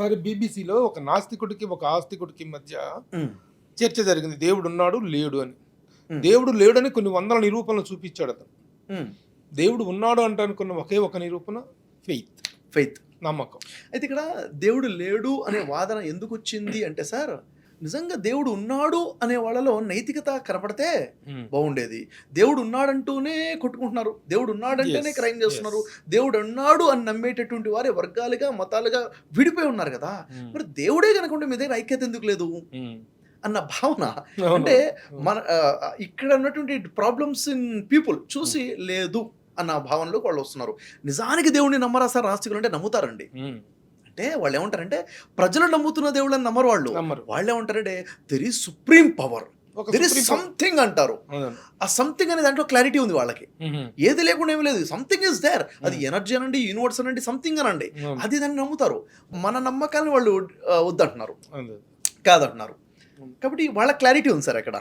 ఒకసారి బీబీసీలో ఒక నాస్తికుడికి ఒక ఆస్తికుడికి మధ్య చర్చ జరిగింది. దేవుడు ఉన్నాడు లేడు అని. దేవుడు లేడని కొన్ని వందల నిరూపణలు చూపించాడు అతను. దేవుడు ఉన్నాడు అంటే అనుకున్న ఒకే ఒక నిరూపణ ఫెయిత్ ఫెయిత్ నమ్మకం. అయితే ఇక్కడ దేవుడు లేడు అనే వాదన ఎందుకు వచ్చింది అంటే సార్ నిజంగా దేవుడు ఉన్నాడు అనే వాళ్ళలో నైతికత కనపడితే బాగుండేది. దేవుడు ఉన్నాడంటూనే కొట్టుకుంటున్నారు. దేవుడు ఉన్నాడంటేనే క్రైమ్ చేస్తున్నారు. దేవుడు ఉన్నాడు అని నమ్మేటటువంటి వారే వర్గాలుగా మతాలుగా విడిపోయి ఉన్నారు కదా. మరి దేవుడే కనుక ఉంటే మీ దగ్గర ఐక్యత ఎందుకు లేదు? అన్న భావన? అంటే మన ఇక్కడ ఉన్నటువంటి ప్రాబ్లమ్స్ ఇన్ పీపుల్ చూసి లేదు అన్న భావనలోకి వాళ్ళు వస్తున్నారు. నిజానికి దేవుడిని నమ్మరా సార్ నాస్తికులు అంటే నమ్ముతారండి. అంటే వాళ్ళు ఏమంటారంటే ప్రజలు నమ్ముతున్న దేవుళ్ళని నమ్మరు వాళ్ళు. వాళ్ళు ఏమంటారంటే there is supreme power there is something అంటారు. ఆ సంథింగ్ అనే దాంట్లో క్లారిటీ ఉంది వాళ్ళకి. ఏది లేకుండా ఏమీ లేదు. సంథింగ్ ఇస్ దేర్ అది ఎనర్జీ అనండి యూనివర్స్ అనండి సంథింగ్ అనండి. అది దాన్ని నమ్ముతారు. మన నమ్మకాన్ని వాళ్ళు వద్దంటున్నారు. కాదంటున్నారు. కాబట్టి వాళ్ళ క్లారిటీ ఉంది సార్ అక్కడ.